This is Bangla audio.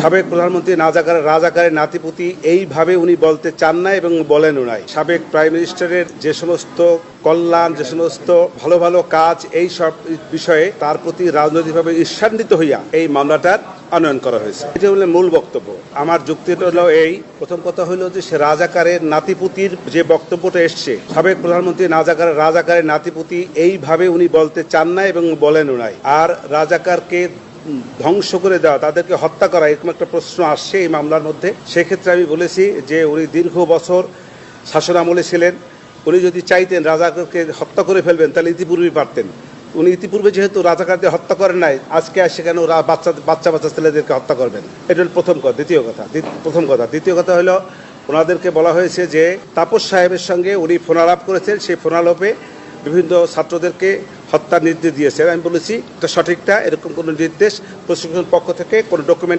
সাবেক প্রধানমন্ত্রী নাজাকার রাজাকারের নাতিপুতি এইভাবে উনি বলতে চান না এবং বলেনও নাই। সাবেক প্রাইম মিনিস্টারের যে সমস্ত কল্যাণ, যে সমস্ত ভালো ভালো কাজ, এই সব বিষয়ে তার প্রতি রাজনৈতিকভাবে ঈর্ষান্বিত হইয়া এই মামলাটার আনয়ন করা হয়েছে। এটা হলো মূল বক্তব্য। আমার যুক্তিটা হলো এই, প্রথম কথা হলো যে সে রাজাকারের নাতিপুতির যে বক্তব্যটা এসছে, সাবেক প্রধানমন্ত্রী নাজাকারের রাজাকারের নাতিপুতি এইভাবে উনি বলতে চান না এবং বলেনও নাই। আর রাজাকারকে ধ্বংস করে দেওয়া, তাদেরকে হত্যা করা, এরকম একটা প্রশ্ন আসছে এই মামলার মধ্যে। সেক্ষেত্রে আমি বলেছি যে উনি দীর্ঘ বছর শাসন আমলে ছিলেন। উনি যদি চাইতেন রাজাকে হত্যা করে ফেলবেন, তাহলে ইতিপূর্বেই পারতেন। উনি ইতিপূর্বে যেহেতু রাজাকারদের হত্যা করেন নাই, আজকে আসে কেন বাচ্চা বাচ্চা বাচ্চা ছেলেদেরকে হত্যা করবেন। এটা হল প্রথম কথা, দ্বিতীয় কথা প্রথম কথা। দ্বিতীয় কথা হলো, ওনাদেরকে বলা হয়েছে যে তাপস সাহেবের সঙ্গে উনি ফোনালাপ করেছেন। সেই ফোনালাপে বিভিন্ন ছাত্রদেরকে হত্যার নির্দেশ দিয়েছে। আমি বলেছি, এটা সঠিকটা, এরকম কোনো নির্দেশ প্রশিক্ষণ পক্ষ থেকে, কোনো ডকুমেন্ট